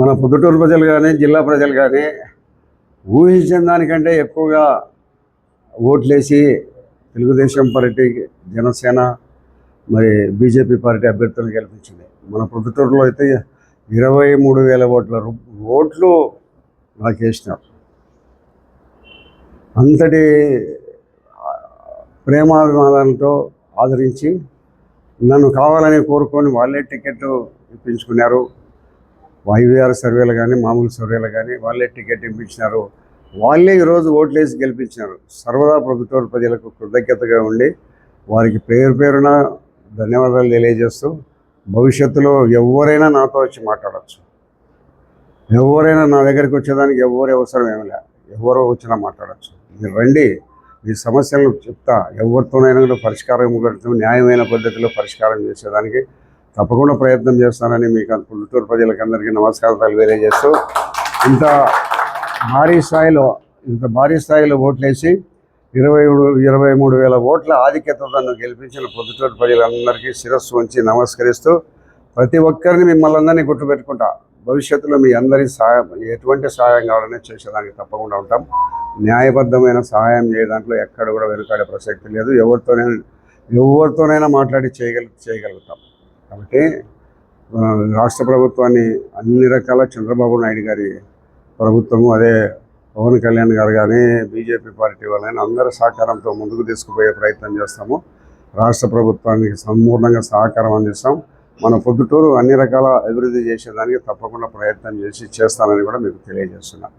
మన పొద్దుటూరు ప్రజలు కానీ జిల్లా ప్రజలు కానీ ఊహించిన దానికంటే ఎక్కువగా ఓట్లేసి తెలుగుదేశం పార్టీ జనసేన మరి బీజేపీ పార్టీ అభ్యర్థులను గెలిపించింది. మన పొద్దుటూరులో అయితే ఇరవై మూడు వేల ఓట్ల ఓట్లు నాకు వేసినారు అంతటి ప్రేమాభిమానాలతో ఆదరించి నన్ను కావాలని కోరుకొని వాళ్ళే టికెట్ ఇప్పించుకున్నారు. వైవీఆర్ సర్వేలు కానీ మామూలు సర్వేలు కానీ వాళ్ళే టికెట్ ఇప్పించినారు. వాళ్ళే ఈరోజు ఓట్లేసి గెలిపించినారు. సర్వదా ప్రభుత్వ ప్రజలకు కృతజ్ఞతగా ఉండి వారికి పేరు పేరున ధన్యవాదాలు తెలియజేస్తూ భవిష్యత్తులో ఎవరైనా నాతో వచ్చి మాట్లాడచ్చు. ఎవరైనా నా దగ్గరికి వచ్చేదానికి ఎవరు అవసరం ఏమి లే. ఎవరో వచ్చినా మాట్లాడచ్చు. మీరు రండి మీ సమస్యలను చెప్తా. ఎవరితోనైనా కూడా పరిష్కారం పెడతాం న్యాయమైన పద్ధతిలో పరిష్కారం చేసేదానికి తప్పకుండా ప్రయత్నం చేస్తానని మీకు పుల్లూరు ప్రజలకందరికీ నమస్కారాలు తెలియజేస్తూ ఇంత భారీ స్థాయిలో ఇంత భారీ స్థాయిలో ఓట్లేసి ఇరవై మూడు ఇరవై మూడు వేల ఓట్ల ఆధిక్యత తను గెలిపించిన పొద్దుటూరు ప్రజలందరికీ శిరస్సు ఉంచి నమస్కరిస్తూ ప్రతి ఒక్కరిని మిమ్మల్ని అందరినీ గుర్తుపెట్టుకుంటా. భవిష్యత్తులో మీ అందరి సహాయం ఎటువంటి సహాయం కావాలనే చేసేదానికి తప్పకుండా ఉంటాం. న్యాయబద్ధమైన సహాయం చేయడాంట్లో ఎక్కడ కూడా వెనుకాడే ప్రసక్తి లేదు. ఎవరితోనైనా ఎవరితోనైనా మాట్లాడి చేయగల చేయగలుగుతాం. కాబట్టి రాష్ట్ర ప్రభుత్వాన్ని అన్ని రకాల చంద్రబాబు నాయుడు గారి ప్రభుత్వము అదే పవన్ కళ్యాణ్ గారు కానీ బీజేపీ పార్టీ వాళ్ళని అందరి సహకారంతో ముందుకు తీసుకుపోయే ప్రయత్నం చేస్తాము. రాష్ట్ర ప్రభుత్వానికి సంపూర్ణంగా సహకారం అందిస్తాం. మన పొద్దుటూరు అన్ని రకాల అభివృద్ధి చేసేదానికి తప్పకుండా ప్రయత్నం చేసి చేస్తానని కూడా మీకు తెలియజేస్తున్నాను